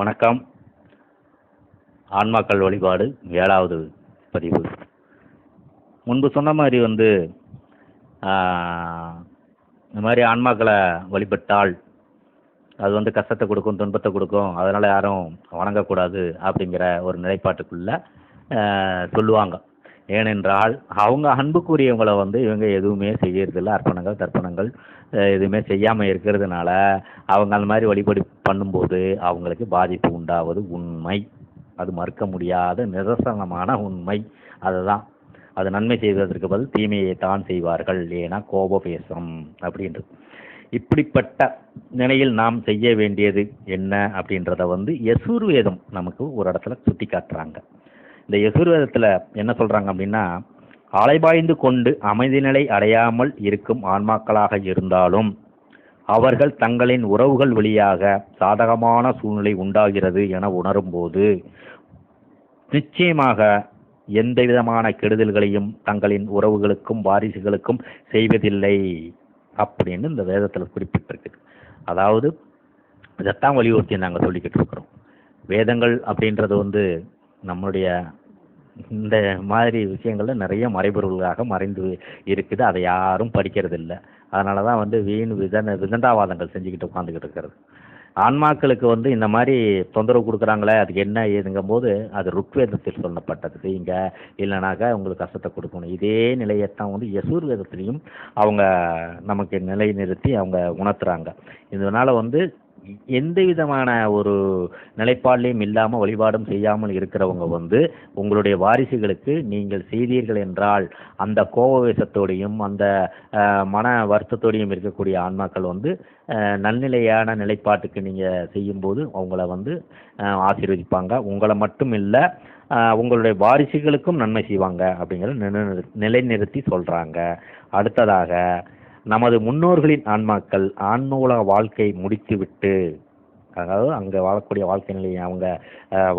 வணக்கம். ஆன்மாக்கள் வழிபாடு ஏழாவது பதிவு. முன்பு சொன்ன மாதிரி வந்து இந்த மாதிரி ஆன்மாக்களை வழிபட்டால் அது வந்து கஷ்டத்தை கொடுக்கும் துன்பத்தை கொடுக்கும். அதனால் யாரும் வணங்கக்கூடாது அப்படிங்கிற ஒரு நிலைப்பாட்டுக்குள்ள சொல்லுவாங்க. ஏனென்றால் அவங்க அன்புக்குரியவங்களை வந்து இவங்க எதுவுமே செய்யறதில்ல அர்ப்பணங்கள் தர்ப்பணங்கள் எதுவுமே செய்யாமல் இருக்கிறதுனால அவங்க அந்த மாதிரி வழிபடி பண்ணும்போது அவங்களுக்கு பாதிப்பு உண்டாவது உண்மை. அது மறுக்க முடியாத நிதர்சனமான உண்மை. அதுதான். அது நன்மை செய்வதற்கு பதில் தீமையை தான் செய்வார்கள். ஏன்னா கோபபேசம் அப்படின்றது. இப்படிப்பட்ட நிலையில் நாம் செய்ய வேண்டியது என்ன அப்படின்றத வந்து யசூர்வேதம் நமக்கு ஒரு இடத்துல சுட்டி காட்டுறாங்க இந்த யசுர்வேதத்தில் என்ன சொல்கிறாங்க அப்படின்னா அலைபாய்ந்து கொண்டு அமைதி நிலை அடையாமல் இருக்கும் ஆன்மாக்களாக இருந்தாலும் அவர்கள் தங்களின் உறவுகள் வழியாக சாதகமான சூழ்நிலை உண்டாகிறது என உணரும்போது நிச்சயமாக எந்த விதமான கெடுதல்களையும் தங்களின் உறவுகளுக்கும் வாரிசுகளுக்கும் செய்வதில்லை அப்படின்னு இந்த வேதத்தில் குறிப்பிட்டிருக்கு. அதாவது இதைத்தான் வலியுறுத்தி நாங்கள் சொல்லிக்கிட்டு இருக்கிறோம். வேதங்கள் அப்படின்றது வந்து நம்மளுடைய இந்த மாதிரி விஷயங்கள்ல நிறைய மறைபொருள்களாக மறைந்து இருக்குது. அதை யாரும் படிக்கிறது இல்லை அதனால தான் வந்து வீண் விதன விதண்டாவாதங்கள் செஞ்சுக்கிட்டு உட்காந்துக்கிட்டு இருக்கிறது. ஆன்மாக்களுக்கு வந்து இந்த மாதிரி தொந்தரவு கொடுக்குறாங்களே அதுக்கு என்ன ஏதுங்கும் போது அது ருக்வேதத்தில் சொல்லப்பட்டது. செய்யுங்க இல்லைனாக்கா உங்களுக்கு கஷ்டத்தை கொடுக்கணும். இதே நிலையைத்தான் வந்து யசூர் வேதத்திலையும் அவங்க நமக்கு நிலை நிறுத்தி அவங்க உணர்த்துறாங்க. இதனால வந்து எந்த விதமான ஒரு நிலைப்பாடுலையும் இல்லாமல் வழிபாடும் செய்யாமல் இருக்கிறவங்க வந்து உங்களுடைய வாரிசுகளுக்கு நீங்கள் செய்தீர்கள் என்றால் அந்த கோபவேசத்தோடையும் அந்த மன வருத்தத்தோடையும் இருக்கக்கூடிய ஆன்மாக்கள் வந்து நல்நிலையான நிலைப்பாட்டுக்கு நீங்கள் செய்யும்போது அவங்கள வந்து ஆசீர்வதிப்பாங்க. உங்களை மட்டும் இல்லை உங்களுடைய வாரிசுகளுக்கும் நன்மை செய்வாங்க அப்படிங்கிறத நிலை- நிலைநிறுத்தி சொல்கிறாங்க அடுத்ததாக நமது முன்னோர்களின் ஆன்மாக்கள் ஆன்மூலா வாழ்க்கை முடித்துவிட்டு அதாவது அங்கே வாழக்கூடிய வாழ்க்கை நிலையை அவங்க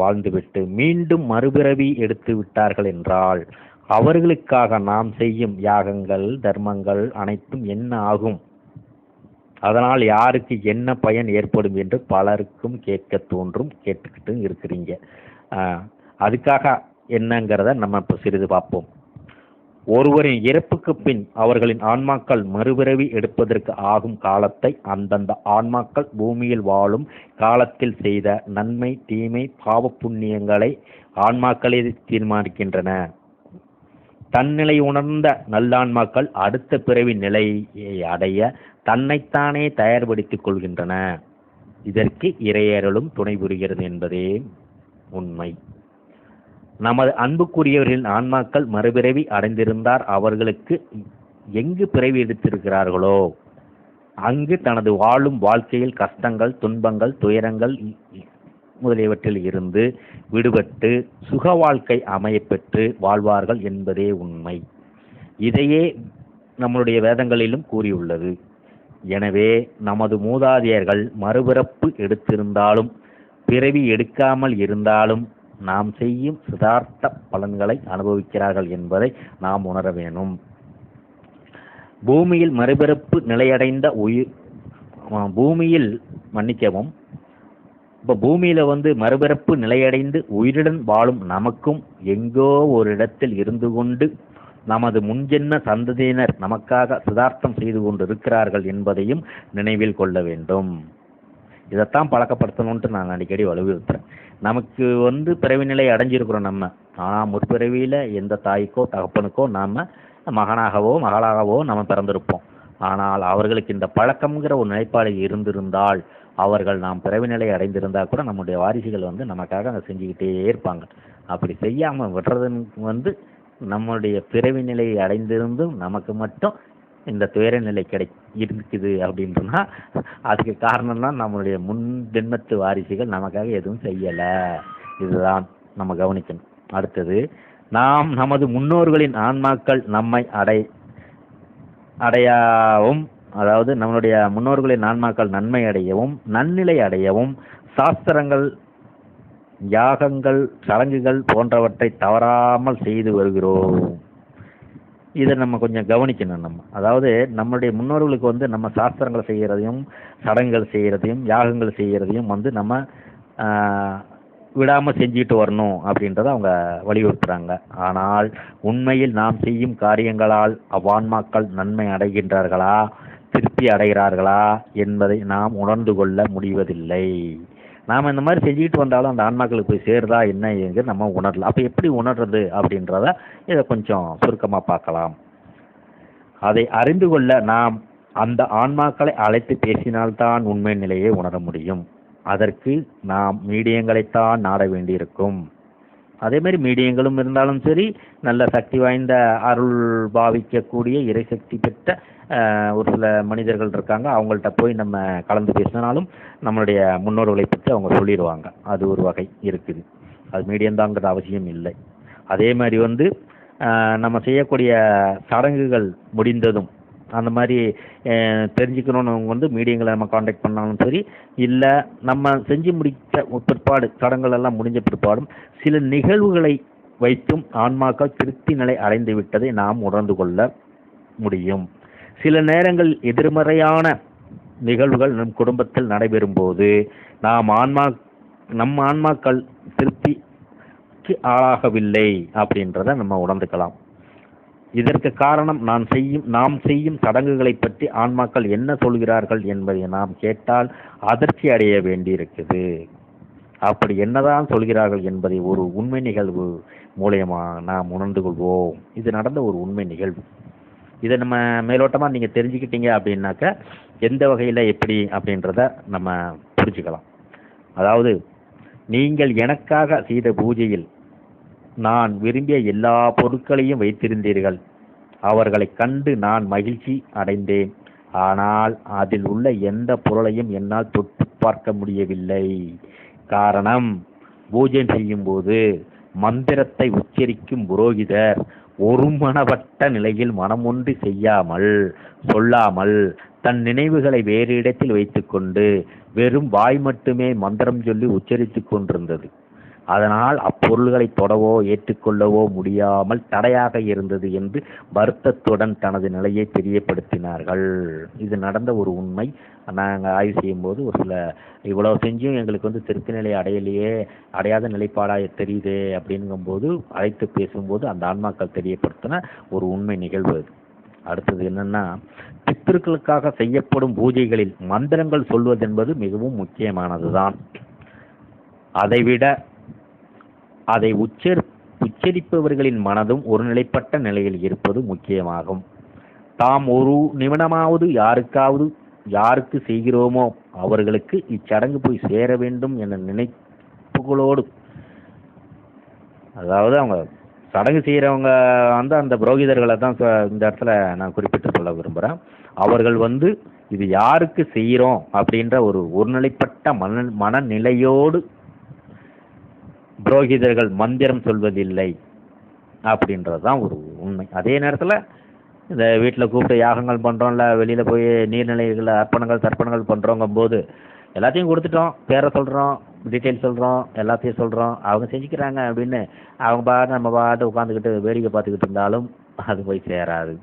வாழ்ந்துவிட்டு மீண்டும் மறுபிறவி எடுத்து விட்டார்கள் என்றால் அவர்களுக்காக நாம் செய்யும் யாகங்கள் தர்மங்கள் அனைத்தும் என்ன ஆகும்? அதனால் யாருக்கு என்ன பயன் ஏற்படும் என்று பலருக்கும் கேட்க தோன்றும் கேட்டுக்கிட்டு இருக்கிறீங்க. அதுக்காக என்னங்கிறத நம்ம இப்போ சிறிது பார்ப்போம். ஒருவரின் இறப்புக்கு பின் அவர்களின் ஆன்மாக்கள் மறுபிறவி எடுப்பதற்கு ஆகும் காலத்தை அந்தந்த ஆன்மாக்கள் பூமியில் வாழும் காலத்தில் செய்த நன்மை தீமை பாவ புண்ணியங்களை ஆன்மாக்களே தீர்மானிக்கின்றன. தன்னிலை உணர்ந்த நல்லான்மாக்கள் அடுத்த பிறவி நிலையை அடைய தன்னைத்தானே தயார்படுத்திக் கொள்கின்றன. இதற்கு இறையேறலும் துணை புரிகிறது என்பதே உண்மை. நமது அன்புக்குரியவர்களின் ஆன்மாக்கள் மறுபிறவி அடைந்திருந்தார். அவர்களுக்கு எங்கு பிறவி எடுத்திருக்கிறார்களோ அங்கு தனது வாழும் வாழ்க்கையில் கஷ்டங்கள் துன்பங்கள் துயரங்கள் இ- முதலியவற்றில் இருந்து விடுபட்டு சுக வாழ்க்கை அமையப்பெற்று வாழ்வார்கள் என்பதே உண்மை. இதையே நம்மளுடைய வேதங்களிலும் கூறியுள்ளது. எனவே நமது மூதாதையர்கள் மறுபிறப்பு எடுத்திருந்தாலும் பிறவி எடுக்காமல் இருந்தாலும் நாம் செய்யும் சிதார்த்த பலன்களை அனுபவிக்கிறார்கள் என்பதை நாம் உணர வேணும். பூமியில் மறுபிறப்பு நிலையடைந்த உயிர் பூமியில் மன்னிக்கவும் இப்போ பூமியில வந்து மறுபிறப்பு நிலையடைந்து உயிருடன் வாழும் நமக்கும் எங்கோ ஒரு இடத்தில் இருந்து கொண்டு நமது முன்ஜென்ம சந்ததியினர் நமக்காக சிதார்த்தம் செய்து கொண்டு இருக்கிறார்கள் என்பதையும் நினைவில் கொள்ள வேண்டும். இதைத்தான் பழக்கப்படுத்தணுன்ட்டு நான் அடிக்கடி வலியுறுத்துகிறேன் நமக்கு வந்து பிறவி நிலை அடைஞ்சிருக்கிறோம் நம்ம. ஆனால் முற்பிறவியில் எந்த தாய்க்கோ தகப்பனுக்கோ நாம் மகனாகவோ மகளாகவோ நம்ம பிறந்திருப்போம். ஆனால் அவர்களுக்கு இந்த பழக்கம்ங்கிற ஒரு நிலைப்பாடு இருந்திருந்தால் அவர்கள் நாம் பிறவி நிலை அடைந்திருந்தால் கூட நம்முடைய வாரிசுகள் வந்து நமக்காக அதை செஞ்சுக்கிட்டே இருப்பாங்க. அப்படி செய்யாமல் விடுறதுன்னு வந்து நம்முடைய பிறவி நிலையை அடைந்திருந்தும் நமக்கு மட்டும் இந்த துயர நிலை கிடை இருக்குது அப்படின்றனா அதுக்கு காரணம் தான் நம்மளுடைய முன் ஜென்மத்து வாரிசுகள் நமக்காக எதுவும் செய்யலை. இதுதான் நம்ம கவனிக்கணும். அடுத்தது நாம் நமது முன்னோர்களின் ஆன்மாக்கள் நம்மை அடை அடையவும் அதாவது நம்மளுடைய முன்னோர்களின் ஆன்மாக்கள் நன்மை அடையவும் நன்னிலை அடையவும் சாஸ்திரங்கள் யாகங்கள் சடங்குகள் போன்றவற்றை தவறாமல் செய்து வருகிறோம். இதை நம்ம கொஞ்சம் கவனிக்கணும் நம்ம. அதாவது நம்மளுடைய முன்னோர்களுக்கு வந்து நம்ம சாஸ்திரங்கள் செய்கிறதையும் சடங்குகள் செய்கிறதையும் யாகங்கள் செய்கிறதையும் வந்து நம்ம விடாமல் செஞ்சுட்டு வரணும் அப்படின்றத அவங்க வலியுறுத்துகிறாங்க ஆனால் உண்மையில் நாம் செய்யும் காரியங்களால் அவ்வான்மாக்கள் நன்மை அடைகின்றார்களா? திருப்தி அடைகிறார்களா? என்பதை நாம் உணர்ந்து கொள்ள முடிவதில்லை. நாம் இந்த மாதிரி செஞ்சுக்கிட்டு வந்தாலும் அந்த ஆன்மாக்களுக்கு போய் சேருதா என்ன ஏங்கிறது நம்ம உணரல. அப்போ எப்படி உணர்றது அப்படின்றத இதை கொஞ்சம் சுருக்கமாக பார்க்கலாம். அதை அறிந்து கொள்ள நாம் அந்த ஆன்மாக்களை அழைத்து பேசினால்தான் உண்மை நிலையை உணர முடியும். அதற்கு நாம் மீடியங்களைத்தான் நாட வேண்டியிருக்கும். அதே மாதிரி மீடியங்களும் இருந்தாலும் சரி நல்ல சக்தி வாய்ந்த அருள் பாவிக்கக்கூடிய இறைசக்தி பெற்ற ஒரு சில மனிதர்கள் இருக்காங்க. அவங்கள்ட்ட போய் நம்ம கலந்து பேசினாலும் நம்மளுடைய முன்னோர்களை பற்றி அவங்க சொல்லிடுவாங்க. அது ஒரு வகை இருக்குது. அது மீடியம்தாங்கிற அவசியம் இல்லை. அதே மாதிரி வந்து நம்ம செய்யக்கூடிய சடங்குகள் முடிந்ததும் அந்த மாதிரி தெரிஞ்சுக்கணும்னு வந்து மீடியங்களை நம்ம காண்டாக்ட் பண்ணாலும் சரி இல்லை நம்ம செஞ்சு முடித்த பிற்பாடு சடங்குகள் எல்லாம் முடிஞ்ச பிற்பாடும் சில நிகழ்வுகளை வைத்தும் ஆன்மாக்கள் திருப்தி நிலை அடைந்து விட்டதை நாம் உணர்ந்து கொள்ள முடியும். சில நேரங்கள் எதிர்மறையான நிகழ்வுகள் நம் குடும்பத்தில் நடைபெறும் போது நாம் ஆன்மா நம் ஆன்மாக்கள் திருப்திக்கு ஆளாகவில்லை அப்படின்றத நம்ம உணர்ந்துக்கலாம். இதற்கு காரணம் நான் செய்யும் நாம் செய்யும் சடங்குகளை பற்றி ஆன்மாக்கள் என்ன சொல்கிறார்கள் என்பதை நாம் கேட்டால் அதிர்ச்சி அடைய வேண்டியிருக்குது அப்படி என்னதான் சொல்கிறார்கள் என்பதை ஒரு உண்மை நிகழ்வு மூலயமா நாம் உணர்ந்து கொள்வோம். இது நடந்த ஒரு உண்மை நிகழ்வு. இதை நம்ம மேலோட்டமாக நீங்கள் தெரிஞ்சுக்கிட்டீங்க அப்படின்னாக்க எந்த வகையில் எப்படி அப்படின்றத நம்ம புரிஞ்சுக்கலாம். அதாவது நீங்கள் எனக்காக செய்த பூஜையில் நான் விரும்பிய எல்லா பொருட்களையும் வைத்திருந்தீர்கள். அவர்களை கண்டு நான் மகிழ்ச்சி அடைந்தேன். ஆனால் அதில் உள்ள எந்த பொருளையும் என்னால் தொட்டு பார்க்க முடியவில்லை. காரணம் பூஜை செய்யும்போது மந்திரத்தை உச்சரிக்கும் புரோகிதர் ஒருமனப்பட்ட நிலையில் மனமொன்று செய்யாமல் சொல்லாமல் தன் நினைவுகளை வேறு இடத்தில் வைத்துக்கொண்டு வெறும் வாய் மட்டுமே மந்திரம் சொல்லி உச்சரித்துக் கொண்டிருந்தது. அதனால் அப்பொருள்களை தொடவோ ஏற்றுக்கொள்ளவோ முடியாமல் தடையாக இருந்தது என்று வருத்தத்துடன் தனது நிலையை தெரியப்படுத்தினார்கள். இது நடந்த ஒரு உண்மை. நாங்கள் ஆய்வு செய்யும்போது ஒரு சில இவ்வளோ செஞ்சும் எங்களுக்கு வந்து திருப்தி நிலை அடையலையே அடையாத நிலைப்பாடாக தெரியுது அப்படிங்கும்போது அழைத்து பேசும்போது அந்த ஆன்மாக்கள் தெரியப்படுத்தின ஒரு உண்மை நிகழ்வு அது. அடுத்தது என்னன்னா பித்திருக்களுக்காக செய்யப்படும் பூஜைகளில் மந்திரங்கள் சொல்வதென்பது மிகவும் முக்கியமானதுதான். அதைவிட அதை உச்சர் உச்சரிப்பவர்களின் மனதும் ஒருநிலைப்பட்ட நிலையில் இருப்பது முக்கியமாகும். தாம் ஒரு நிமிடமாவது யாருக்காவது யாருக்கு செய்கிறோமோ அவர்களுக்கு இச்சடங்கு போய் சேர வேண்டும் என நினைப்புகளோடு அதாவது அவங்க சடங்கு செய்கிறவங்க வந்து அந்த புரோகிதர்களை தான் இந்த இடத்துல நான் குறிப்பிட்டு சொல்ல விரும்புகிறேன் அவர்கள் வந்து இது யாருக்கு செய்கிறோம் அப்படின்ற ஒரு ஒருநிலைப்பட்ட மன மனநிலையோடு புரோகிதர்கள் மந்திரம் சொல்வதில்லை அப்படின்றது தான் ஒரு உண்மை. அதே நேரத்தில் இந்த வீட்டில் கூப்பிட்டு யாகங்கள் பண்ணுறோம்ல வெளியில் போய் நீர்நிலைகளில் அர்ப்பணங்கள் தர்ப்பணங்கள் பண்ணுறோங்கும் போது எல்லாத்தையும் கொடுத்துட்டோம். பேரை சொல்கிறோம் டீட்டெயில் சொல்கிறோம் எல்லாத்தையும் சொல்கிறோம் அவங்க செஞ்சுக்கிறாங்க அப்படின்னு அவங்க பாட்டு நம்ம பாட்டு உட்காந்துக்கிட்டு வேடிக்கை பார்த்துக்கிட்டு இருந்தாலும் அது போய் சேராது.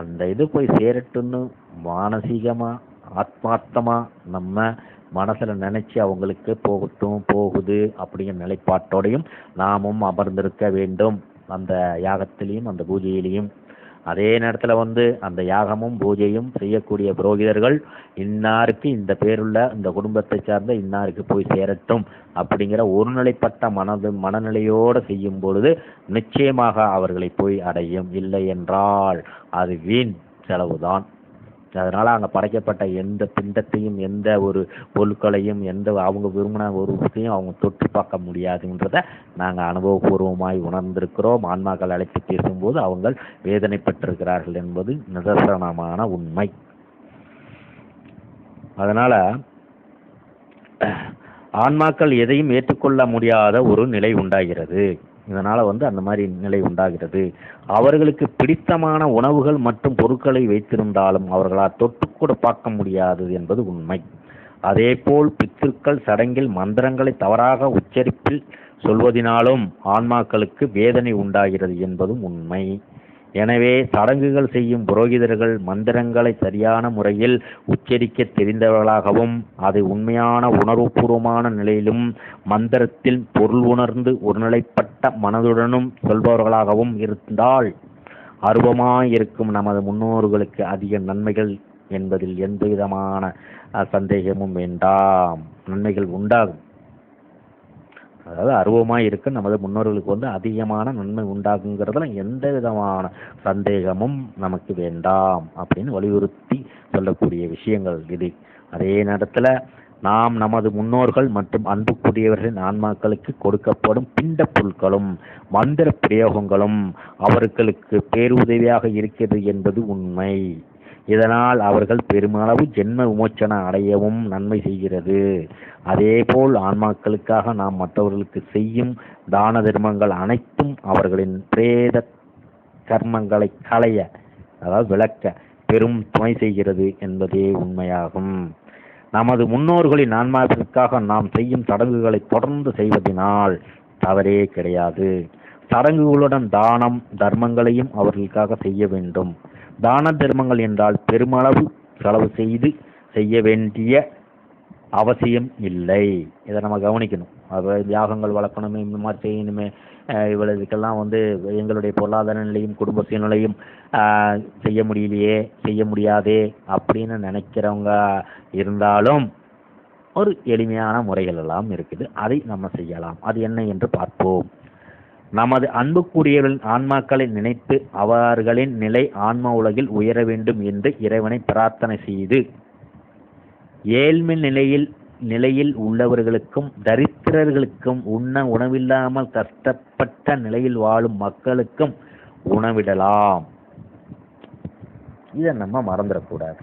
அந்த இது போய் சேரட்டுன்னு மானசீகமாக ஆத்மார்த்தமாக நம்ம மனசில் நினச்சி அவங்களுக்கு போகட்டும் போகுது அப்படிங்கிற நிலைப்பாட்டோடையும் நாமும் அமர்ந்திருக்க வேண்டும். அந்த யாகத்திலையும் அந்த பூஜையிலையும். அதே நேரத்தில் வந்து அந்த யாகமும் பூஜையும் செய்யக்கூடிய புரோகிதர்கள் இன்னாருக்கு இந்த பேருள்ள இந்த குடும்பத்தை சார்ந்த இன்னாருக்கு போய் சேரட்டும் அப்படிங்கிற ஒருநிலைப்பட்ட மனது மனநிலையோடு செய்யும் பொழுது நிச்சயமாக அவர்களை போய் அடையும். இல்லை என்றால் அது வீண் செலவுதான். அதனால் அங்கே படைக்கப்பட்ட எந்த பிண்டத்தையும் எந்த ஒரு பொருட்களையும் எந்த அவங்க விரும்பின ஒரு விஷயத்தையும் அவங்க தொட்டு பார்க்க முடியாதுன்றத நாங்கள் அனுபவபூர்வமாய் உணர்ந்திருக்கிறோம். ஆன்மாக்கள் அழைத்து பேசும்போது அவங்க வேதனைப்பட்டிருக்கிறார்கள் என்பது நிதர்சனமான உண்மை. அதனால் ஆன்மாக்கள் எதையும் ஏற்றுக்கொள்ள முடியாத ஒரு நிலை உண்டாகிறது. இதனால் வந்து அந்த மாதிரி நிலை உண்டாகிறது. அவர்களுக்கு பிடித்தமான உணவுகள் மற்றும் பொருட்களை வைத்திருந்தாலும் அவர்களால் தொட்டுக்கூட பார்க்க முடியாது என்பது உண்மை. அதேபோல் பித்திருக்கள் சடங்கில் மந்திரங்களை தவறாக உச்சரிப்பில் சொல்வதினாலும் ஆன்மாக்களுக்கு வேதனை உண்டாகிறது என்பதும் உண்மை. எனவே சடங்குகள் செய்யும் புரோகிதர்கள் மந்திரங்களை சரியான முறையில் உச்சரிக்க தெரிந்தவர்களாகவும் அதை உண்மையான உணர்வுபூர்வமான நிலையிலும் மந்திரத்தில் பொருள் உணர்ந்து ஒருநிலைப்பட்ட மனதுடனும் சொல்பவர்களாகவும் இருந்தால் அருவமாயிருக்கும் நமது முன்னோர்களுக்கு அதிக நன்மைகள் என்பதில் எந்த விதமான சந்தேகமும் வேண்டாம். நன்மைகள் உண்டாகும். அதாவது அருவமாக இருக்க நமது முன்னோர்களுக்கு வந்து அதிகமான நன்மை உண்டாகுங்கிறதுல எந்த விதமான சந்தேகமும் நமக்கு வேண்டாம் அப்படின்னு வலியுறுத்தி சொல்லக்கூடிய விஷயங்கள் இது. அதே நேரத்தில் நாம் நமது முன்னோர்கள் மற்றும் அன்புக்குரியவர்களின் ஆன்மாக்களுக்கு கொடுக்கப்படும் பிண்ட பொருட்களும் மந்திர பிரயோகங்களும் அவர்களுக்கு பேருதவியாக இருக்கிறது என்பது உண்மை. இதனால் அவர்கள் பெருமளவு ஜென்ம விமோச்சன அடையவும் நன்மை செய்கிறது. அதேபோல் ஆன்மாக்களுக்காக நாம் மற்றவர்களுக்கு செய்யும் தான தர்மங்கள் அனைத்தும் அவர்களின் பிரேத கர்மங்களை களைய அதாவது விளக்க பெரும் துணை செய்கிறது என்பதே உண்மையாகும். நமது முன்னோர்களின் ஆன்மாவிற்காக நாம் செய்யும் சடங்குகளை தொடர்ந்து செய்வதனால் தவறே கிடையாது. சடங்குகளுடன் தானம் தர்மங்களையும் அவர்களுக்காக செய்ய வேண்டும். தான தர்மங்கள் என்றால் பெருமளவு செலவு செய்து செய்ய வேண்டிய அவசியம் இல்லை. இதை நம்ம கவனிக்கணும். அது யாகங்கள் வளர்க்கணுமே இந்த மாதிரி செய்யணுமே. இவ்வளவுக்கெல்லாம் இதுக்கெல்லாம் வந்து எங்களுடைய பொருளாதார நிலையும் குடும்ப சூழ்நிலையும் செய்ய முடியலையே செய்ய முடியாதே அப்படின்னு நினைக்கிறவங்க இருந்தாலும் ஒரு எளிமையான முறைகள் எல்லாம் இருக்குது. அதை நம்ம செய்யலாம். அது என்ன என்று பார்ப்போம். நமது அன்புக்குரியவர்களின் ஆன்மாக்களை நினைத்து அவர்களின் நிலை ஆன்ம உலகில் உயர வேண்டும் என்று இறைவனை பிரார்த்தனை செய்து ஏழ்மை நிலையில் நிலையில் உள்ளவர்களுக்கும் தரித்திரர்களுக்கும் உண்ண உணவில்லாமல் கஷ்டப்பட்ட நிலையில் வாழும் மக்களுக்கும் உணவிடலாம். இதை நம்ம மறந்துடக்கூடாது.